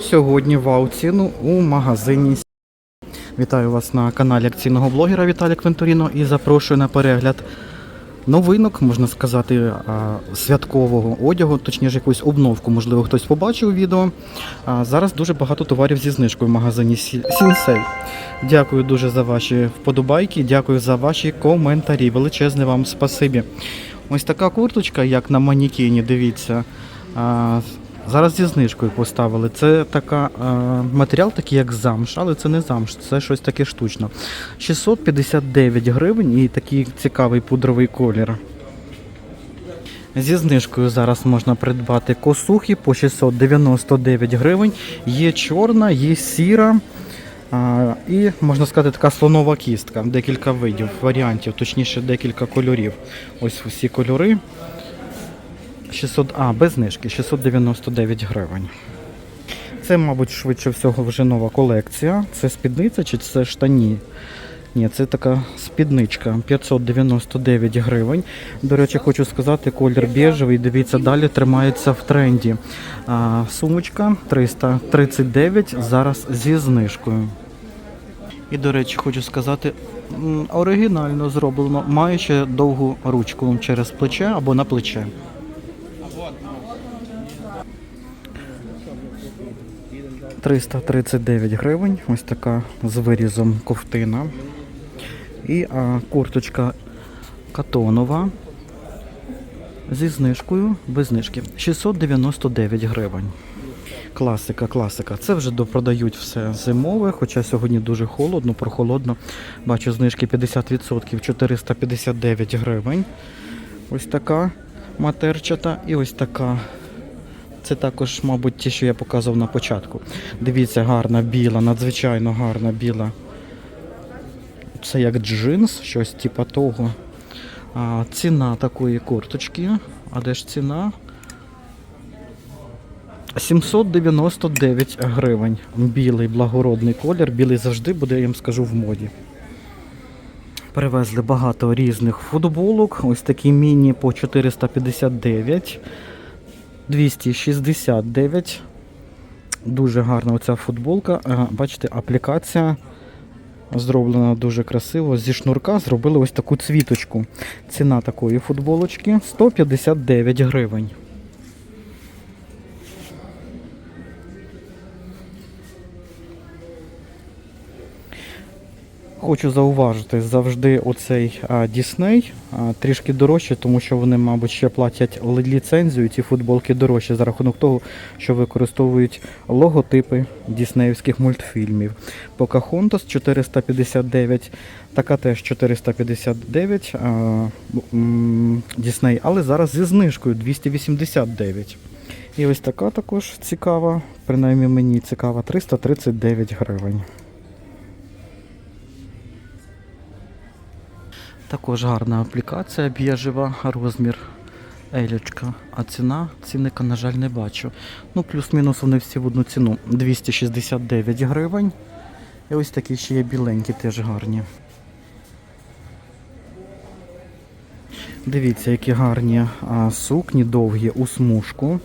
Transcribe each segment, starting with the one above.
сьогодні вау ціну у магазині. Вітаю вас на каналі акційного блогера Віталія Квенторіно і запрошую на перегляд новинок, можна сказати, святкового одягу, точніше якусь обновку, можливо, хтось побачив відео. Зараз дуже багато товарів зі знижкою в магазині Сі- Сінсей. Дякую дуже за ваші вподобайки, дякую за ваші коментарі. Величезне вам спасибі. Ось така курточка, як на манікені, дивіться. Зараз зі знижкою поставили. Це така а, матеріал, такий як замш, але це не замш, це щось таке штучне. 659 гривень і такий цікавий пудровий колір. Зі знижкою зараз можна придбати косухи по 699 гривень. Є чорна, є сіра. А, і можна сказати, така слонова кістка, декілька видів, варіантів, точніше декілька кольорів. Ось усі кольори. 600, а, без знижки, 699 гривень. Це, мабуть, швидше всього вже нова колекція. Це спідниця чи це штані? Ні, це така спідничка 599 гривень. До речі, хочу сказати, колір біжевий. Дивіться, далі тримається в тренді. А, сумочка 339 зараз зі знижкою. І, до речі, хочу сказати, оригінально зроблено, ще довгу ручку через плече або на плече. «339 гривень. Ось така з вирізом ковтина. І а, курточка катонова зі знижкою, без знижки. 699 гривень. Класика, класика. Це вже допродають все зимове, хоча сьогодні дуже холодно, прохолодно. Бачу знижки 50%, 459 гривень. Ось така матерчата і ось така. Це також, мабуть, ті, що я показував на початку. Дивіться, гарна біла, надзвичайно гарна біла. Це як джинс, щось типа того. А, ціна такої курточки. А де ж ціна? 799 гривень. Білий благородний колір. Білий завжди буде, я вам скажу, в моді. Привезли багато різних футболок. Ось такі міні по 459. 269. Дуже гарна оця футболка. Бачите, аплікація зроблена дуже красиво. Зі шнурка зробили ось таку цвіточку. Ціна такої футболочки 159 гривень. Хочу зауважити, завжди оцей Дісней трішки дорожче, тому що вони, мабуть, ще платять ліцензію. Ці футболки дорожче за рахунок того, що використовують логотипи діснеївських мультфільмів. Покахонтас 459, така теж 459 Дісней, але зараз зі знижкою 289. І ось така також цікава, принаймні мені цікава, 339 гривень. Також гарна аплікація біжева, розмір елючка. А ціна цінника, на жаль, не бачу. Ну, плюс-мінус вони всі в одну ціну. 269 гривень. І ось такі ще є біленькі, теж гарні. Дивіться, які гарні а, сукні довгі у смужку.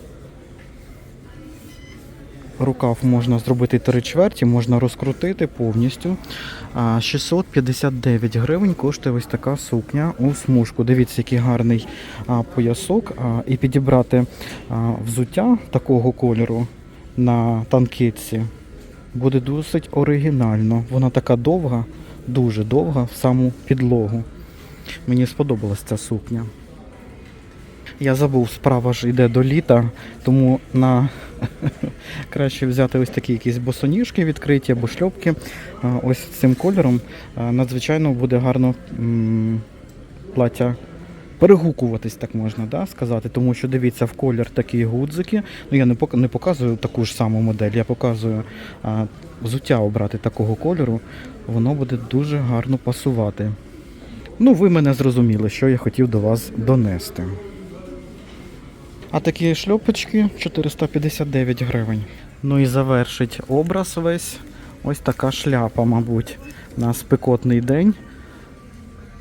Рукав можна зробити три чверті, можна розкрутити повністю. 659 гривень коштує ось така сукня у смужку. Дивіться, який гарний поясок. І підібрати взуття такого кольору на танкетці буде досить оригінально. Вона така довга, дуже довга в саму підлогу. Мені сподобалась ця сукня. Я забув, справа ж йде до літа, тому на краще взяти ось такі якісь босоніжки відкриті або шльопки. Ось цим кольором надзвичайно буде гарно плаття перегукуватись, так можна да, сказати. Тому що дивіться, в колір такі гудзики. Ну я не показую таку ж саму модель, я показую а, взуття обрати такого кольору. Воно буде дуже гарно пасувати. Ну, ви мене зрозуміли, що я хотів до вас донести. А такі шльопочки 459 гривень. Ну і завершить образ весь. Ось така шляпа, мабуть, на спекотний день.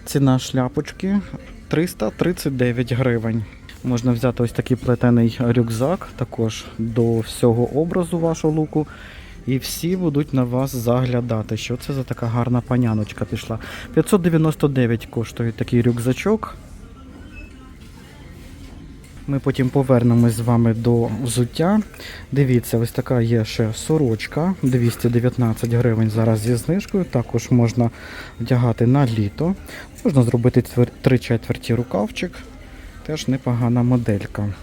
Ціна шляпочки 339 гривень. Можна взяти ось такий плетений рюкзак, також до всього образу вашого луку. І всі будуть на вас заглядати. Що це за така гарна паняночка пішла. 599 коштує такий рюкзачок. Ми потім повернемось з вами до взуття. Дивіться, ось така є ще сорочка, 219 гривень зараз зі знижкою. Також можна вдягати на літо. Можна зробити цвер- три четверті рукавчик. Теж непогана моделька.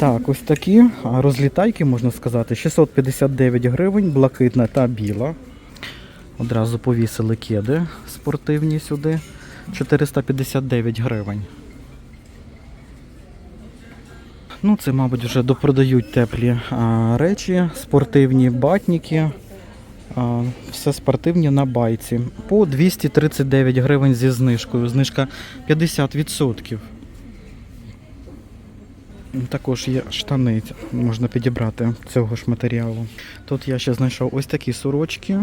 Так, ось такі розлітайки, можна сказати, 659 гривень, блакитна та біла. Одразу повісили кеди спортивні сюди. 459 гривень. Ну, це, мабуть, вже допродають теплі а, речі, спортивні батніки. А, все спортивні на байці. По 239 гривень зі знижкою. Знижка 50%. Також є штани, можна підібрати цього ж матеріалу. Тут я ще знайшов ось такі сорочки.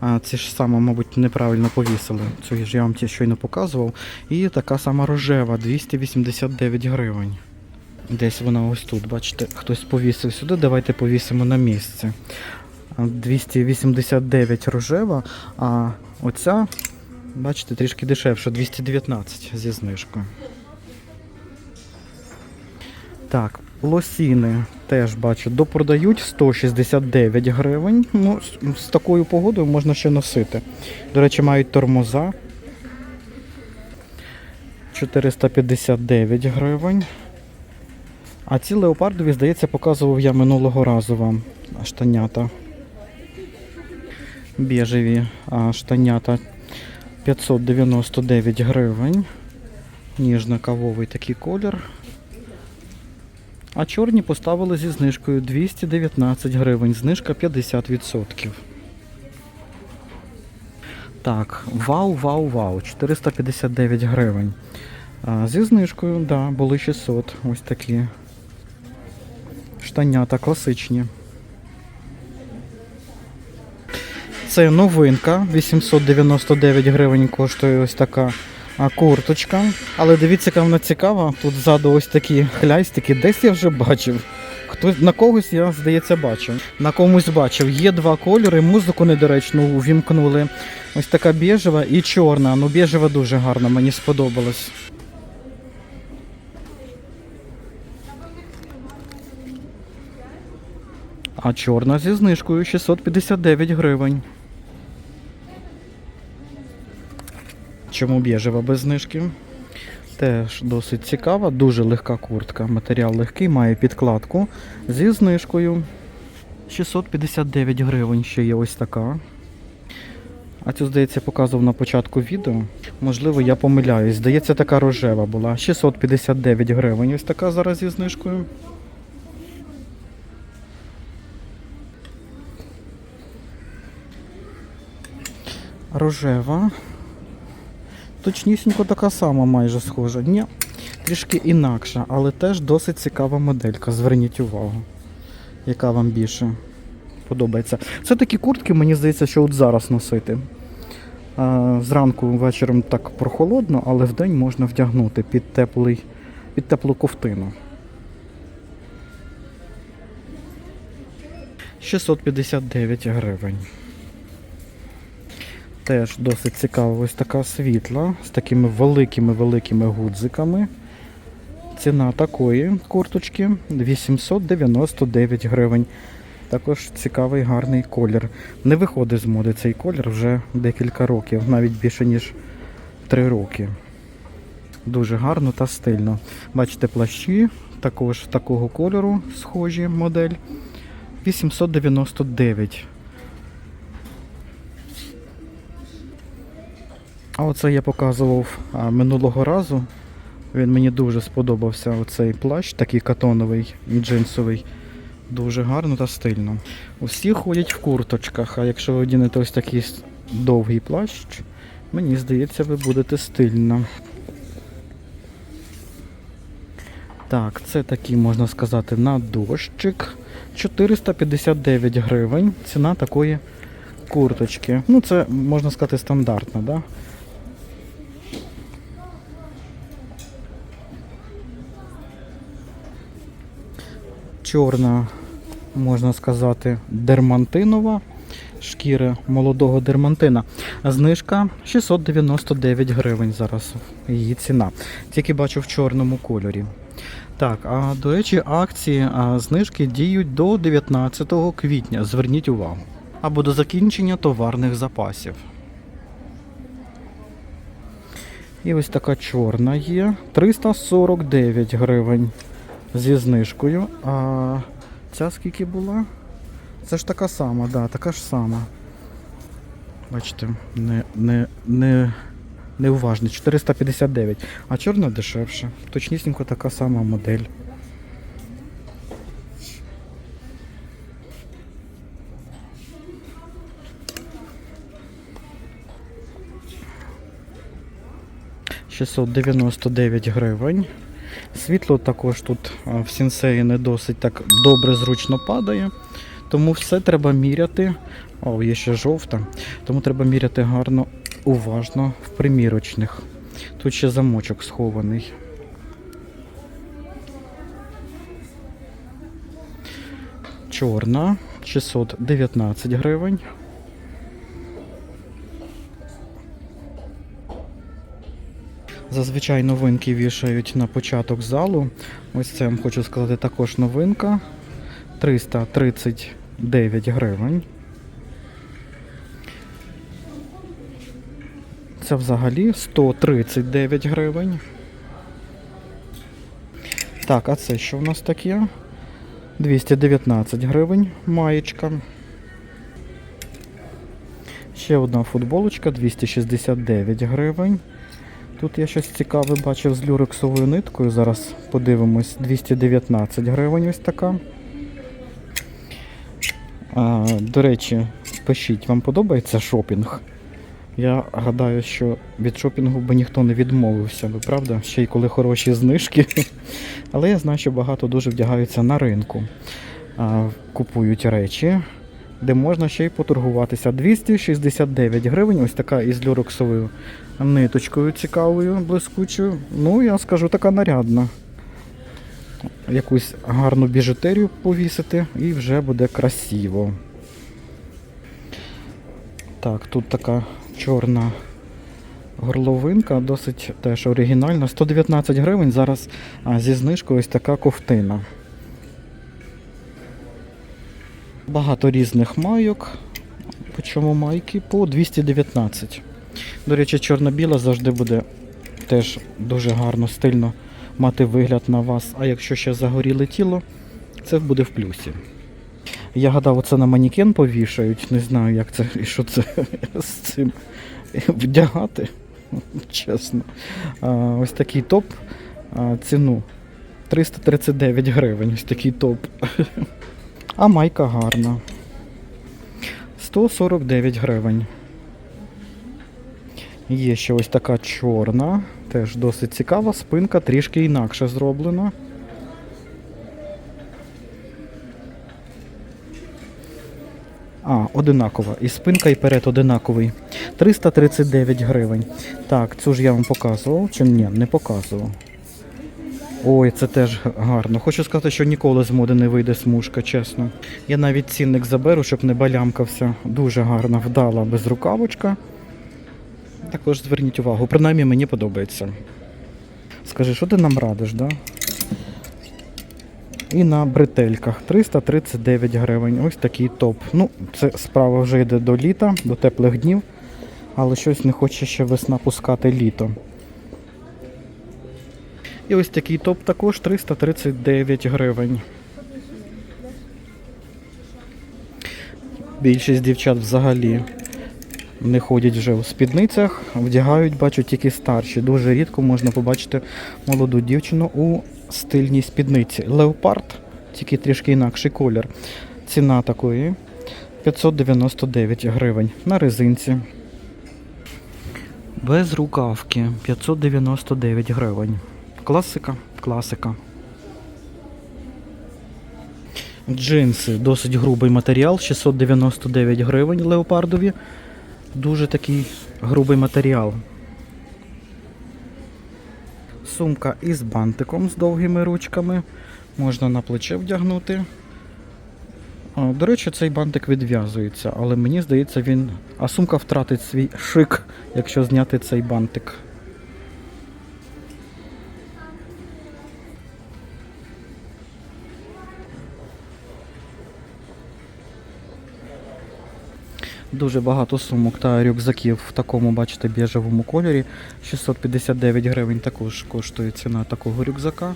А, ці ж саме, мабуть, неправильно повісили. Цю ж я вам ті щойно показував. І така сама рожева 289 гривень. Десь вона ось тут, бачите, хтось повісив сюди. Давайте повісимо на місце. 289 рожева, а оця, бачите, трішки дешевше, 219 зі знижкою. Так, лосіни теж бачу, допродають 169 гривень. Ну, з такою погодою можна ще носити. До речі, мають тормоза. 459 гривень. А ці леопардові, здається, показував я минулого разу вам штанята. Біжеві штанята 599 гривень. Ніжно-кавовий такий колір. А чорні поставили зі знижкою 219 гривень, знижка 50%. Так, вау, вау, вау, 459 гривень. А, зі знижкою, да, були 600. Ось такі штанята класичні. Це новинка. 899 гривень коштує ось така курточка. Але дивіться, яка вона цікава. Тут ззаду ось такі хлястики. Десь я вже бачив. На когось я, здається, бачив. На комусь бачив. Є два кольори, музику недоречно увімкнули. Ось така біжева і чорна. Ну, біжева дуже гарна, мені сподобалась. А чорна зі знижкою 659 гривень. Чому біжева без знижки? Теж досить цікава, дуже легка куртка. Матеріал легкий, має підкладку зі знижкою. 659 гривень ще є ось така. А цю, здається, показував на початку відео. Можливо, я помиляюсь. Здається, така рожева була. 659 гривень. Ось така зараз зі знижкою. Рожева. Точнісінько така сама майже схожа. Ні, трішки інакша, але теж досить цікава моделька. Зверніть увагу, яка вам більше подобається. Це такі куртки, мені здається, що от зараз носити. Зранку вечором так прохолодно, але вдень можна вдягнути під, теплий, під теплу ковтину. 659 гривень. Теж досить цікава ось така світла з такими великими-великими гудзиками. Ціна такої курточки 899 гривень. Також цікавий гарний колір. Не виходить з моди цей колір вже декілька років, навіть більше ніж 3 роки. Дуже гарно та стильно. Бачите, плащі також такого кольору схожі модель. 899 А оце я показував минулого разу. Він мені дуже сподобався оцей плащ, такий катоновий, і джинсовий. Дуже гарно та стильно. Усі ходять в курточках, а якщо ви одінете ось такий довгий плащ, мені здається, ви будете стильно. Так, це такий, можна сказати, на дощик. 459 гривень. Ціна такої курточки. Ну, це можна сказати стандартна, да? Чорна, можна сказати, дермантинова. Шкіра молодого дермантина. Знижка 699 гривень зараз. Її ціна. Тільки бачу в чорному кольорі. Так, а до речі, акції а, знижки діють до 19 квітня. Зверніть увагу. Або до закінчення товарних запасів. І ось така чорна є. 349 гривень зі знижкою. А ця скільки була? Це ж така сама, да, така ж сама. Бачите, не, не, не, неуважний. 459. А чорна дешевше. Точнісінько така сама модель. «699 гривень. Світло також тут в сінсеї не досить так добре зручно падає. Тому все треба міряти. О, є ще жовта. Тому треба міряти гарно, уважно в примірочних. Тут ще замочок схований. Чорна 619 гривень. Зазвичай новинки вішають на початок залу. Ось це я вам хочу сказати також новинка. 339 гривень. Це взагалі 139 гривень. Так, а це що в нас таке? 219 гривень маєчка. Ще одна футболочка 269 гривень. Тут я щось цікаве бачив з люрексовою ниткою. Зараз подивимось 219 гривень ось така. А, до речі, пишіть, вам подобається шопінг? Я гадаю, що від шопінгу би ніхто не відмовився би, правда? Ще й коли хороші знижки. Але я знаю, що багато дуже вдягаються на ринку. А, купують речі, де можна ще й поторгуватися. 269 гривень, ось така із люрексовою ниточкою цікавою, блискучою. Ну, я скажу, така нарядна. Якусь гарну біжутерію повісити і вже буде красиво. Так, тут така чорна горловинка, досить теж оригінальна. 119 гривень. Зараз зі знижкою ось така ковтина. Багато різних майок. По чому майки? По 219. До речі, чорно-біла завжди буде теж дуже гарно, стильно мати вигляд на вас. А якщо ще загоріле тіло, це буде в плюсі. Я гадав, оце на манікен повішають. Не знаю, як це і що це з цим вдягати. Чесно. Ось такий топ. Ціну 339 гривень. Ось такий топ. А майка гарна. 149 гривень. Є ще ось така чорна, теж досить цікава, спинка трішки інакше зроблена. А, одинакова. І спинка, і перед одинаковий. 339 гривень. Так, цю ж я вам показував. Чи ні, не показував. Ой, це теж гарно. Хочу сказати, що ніколи з моди не вийде смужка, чесно. Я навіть цінник заберу, щоб не балямкався. Дуже гарна, вдала безрукавочка. Також зверніть увагу, принаймні мені подобається. Скажи, що ти нам радиш, да? І на бретельках 339 гривень. Ось такий топ. Ну, це справа вже йде до літа, до теплих днів, але щось не хоче ще весна пускати літо. І ось такий топ також 339 гривень. Більшість дівчат взагалі не ходять вже в спідницях, вдягають, бачу, тільки старші. Дуже рідко можна побачити молоду дівчину у стильній спідниці. Леопард, тільки трішки інакший колір. Ціна такої 599 гривень на резинці. Без рукавки 599 гривень. Класика, класика. Джинси, досить грубий матеріал, 699 гривень леопардові. Дуже такий грубий матеріал. Сумка із бантиком з довгими ручками. Можна на плече вдягнути. До речі, цей бантик відв'язується, але мені здається, він. А сумка втратить свій шик, якщо зняти цей бантик. Дуже багато сумок та рюкзаків в такому, бачите, біжевому кольорі. 659 гривень також коштує ціна такого рюкзака.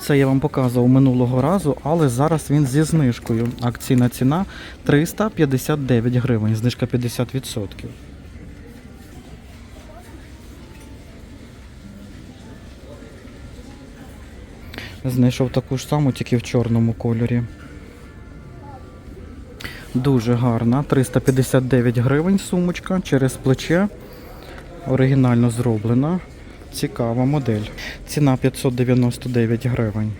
Це я вам показував минулого разу, але зараз він зі знижкою. Акційна ціна 359 гривень, знижка 50%. Знайшов таку ж саму, тільки в чорному кольорі. Дуже гарна. 359 гривень сумочка через плече. Оригінально зроблена. Цікава модель. Ціна 599 гривень.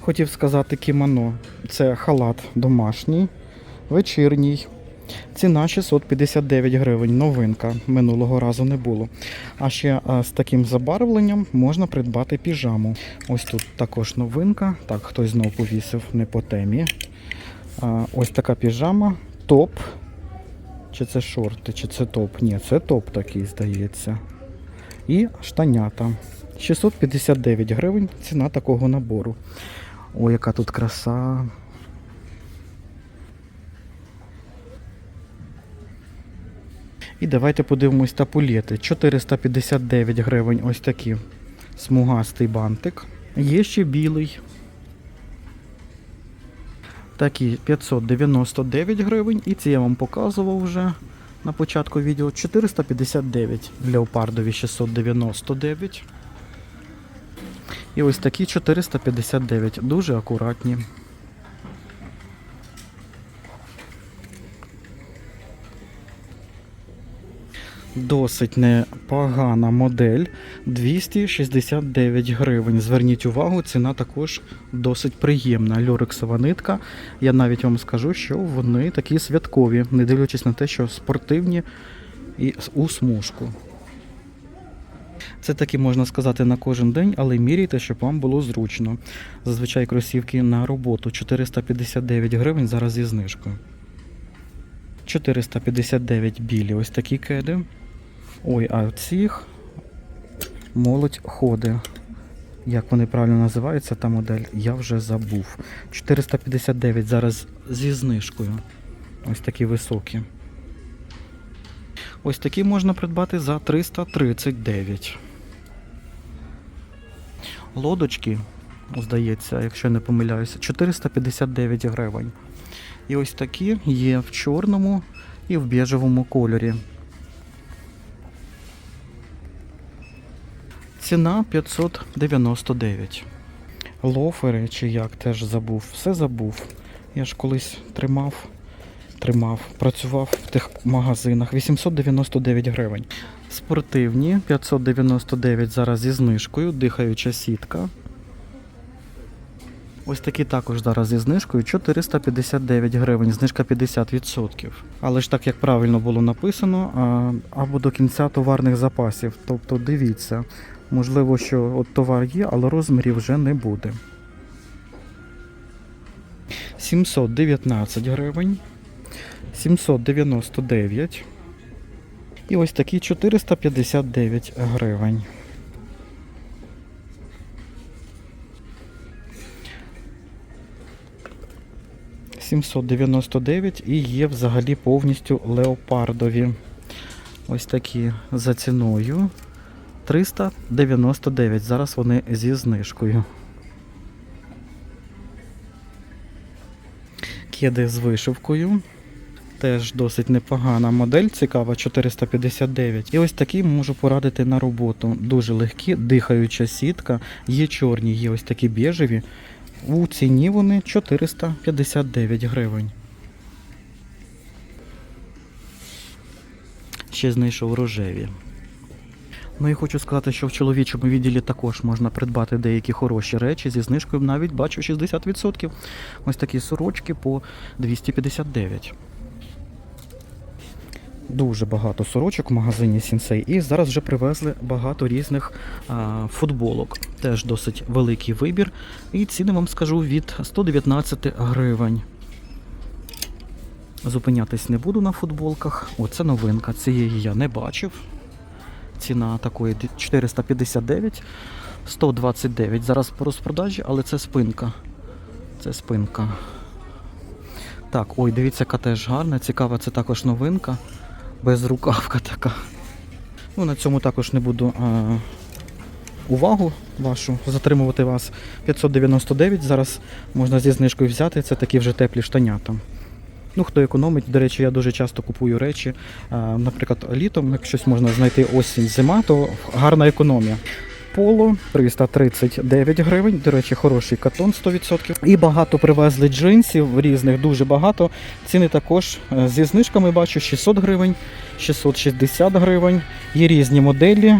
Хотів сказати кімоно. Це халат домашній, вечірній. Ціна 659 гривень. Новинка. Минулого разу не було. А ще а, з таким забарвленням можна придбати піжаму. Ось тут також новинка. Так, хтось знов повісив не по темі. А, ось така піжама. Топ. Чи це шорти, чи це топ? Ні, це топ такий, здається. І штанята. 659 гривень ціна такого набору. Ой, яка тут краса. І давайте подивимось тапулети. 459 гривень ось такі. Смугастий бантик. Є ще білий. Такі 599 гривень. І ці я вам показував вже на початку відео. 459. Леопардові 699. І ось такі 459. Дуже акуратні. Досить непогана модель 269 гривень. Зверніть увагу, ціна також досить приємна. Люрексова нитка. Я навіть вам скажу, що вони такі святкові, не дивлячись на те, що спортивні і у смужку. Це таки можна сказати на кожен день, але міряйте, щоб вам було зручно. Зазвичай кросівки на роботу 459 гривень зараз зі знижкою. 459 білі ось такі кеди. Ой, а цих молодь ходи. Як вони правильно називаються, та модель, я вже забув. 459 зараз зі знижкою. Ось такі високі. Ось такі можна придбати за 339. Лодочки, здається, якщо не помиляюся, 459 гривень. І ось такі є в чорному і в біжевому кольорі. Ціна 599. Лофери чи як теж забув. Все забув. Я ж колись тримав, тримав, працював в тих магазинах. 899 гривень. Спортивні 599 зараз зі знижкою, дихаюча сітка. Ось такі також зараз зі знижкою 459 гривень, знижка 50%. Але ж так як правильно було написано, або до кінця товарних запасів. Тобто дивіться, можливо, що от товар є, але розмірів вже не буде. 719 гривень, 799 і ось такі 459 гривень. Сімсот дев'яносто дев'ять і є взагалі повністю леопардові. Ось такі за ціною 399. Зараз вони зі знижкою. Кеди з вишивкою. Теж досить непогана модель, цікава 459. І ось такі можу порадити на роботу. Дуже легкі, дихаюча сітка. Є чорні, є ось такі біжеві. У ціні вони 459 гривень. Ще знайшов рожеві. Ну і хочу сказати, що в чоловічому відділі також можна придбати деякі хороші речі зі знижкою навіть бачу 60%. Ось такі сорочки по 259. Дуже багато сорочок в магазині Сінсей. І зараз вже привезли багато різних а, футболок. Теж досить великий вибір. І ціни вам скажу від 119 гривень. Зупинятись не буду на футболках. О, це новинка. Цієї я не бачив. Ціна такої 459, 129. Зараз по розпродажі, але це спинка. Це спинка. Так, ой, дивіться, яка теж гарна. Цікава, це також новинка. Безрукавка така. Ну, на цьому також не буду а, увагу вашу затримувати вас. 599 зараз можна зі знижкою взяти. Це такі вже теплі штанята. Ну, хто економить, до речі, я дуже часто купую речі. Наприклад, літом, як щось можна знайти осінь, зима, то гарна економія. Поло 339 гривень. До речі, хороший катон 100%. І багато привезли джинсів різних, дуже багато. Ціни також е, зі знижками бачу 600 гривень, 660 гривень. Є різні моделі.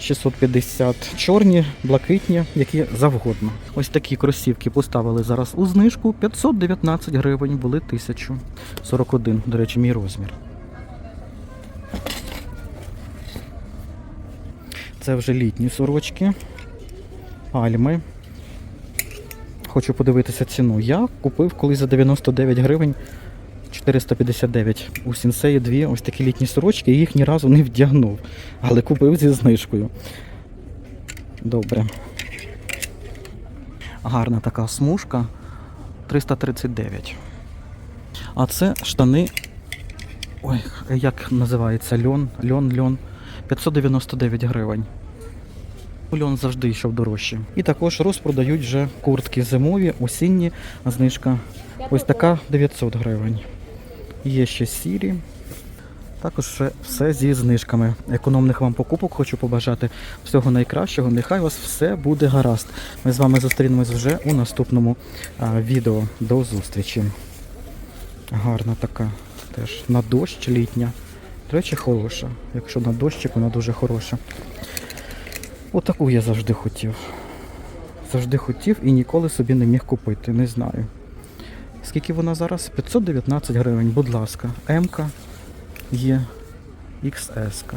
650 чорні, блакитні, які завгодно. Ось такі кросівки поставили зараз у знижку. 519 гривень, були 1041. До речі, мій розмір. Це вже літні сорочки. Альми. Хочу подивитися ціну. Я купив колись за 99 гривень 459. У сінсеї дві ось такі літні сорочки, і їх ні разу не вдягнув. Але купив зі знижкою. Добре. Гарна така смужка. 339. А це штани. Ой, як називається? Льон, льон, льон. 599 гривень. Льон завжди йшов дорожче. І також розпродають вже куртки зимові, осінні, знижка. Ось така 900 гривень. Є ще сірі. Також все, зі знижками. Економних вам покупок хочу побажати всього найкращого. Нехай у вас все буде гаразд. Ми з вами зустрінемось вже у наступному а, відео. До зустрічі. Гарна така теж на дощ літня. До речі, хороша. Якщо на дощик, вона дуже хороша. Отаку я завжди хотів. Завжди хотів і ніколи собі не міг купити. Не знаю. Скільки вона зараз? 519 гривень, будь ласка. М-ка є XS. -ка.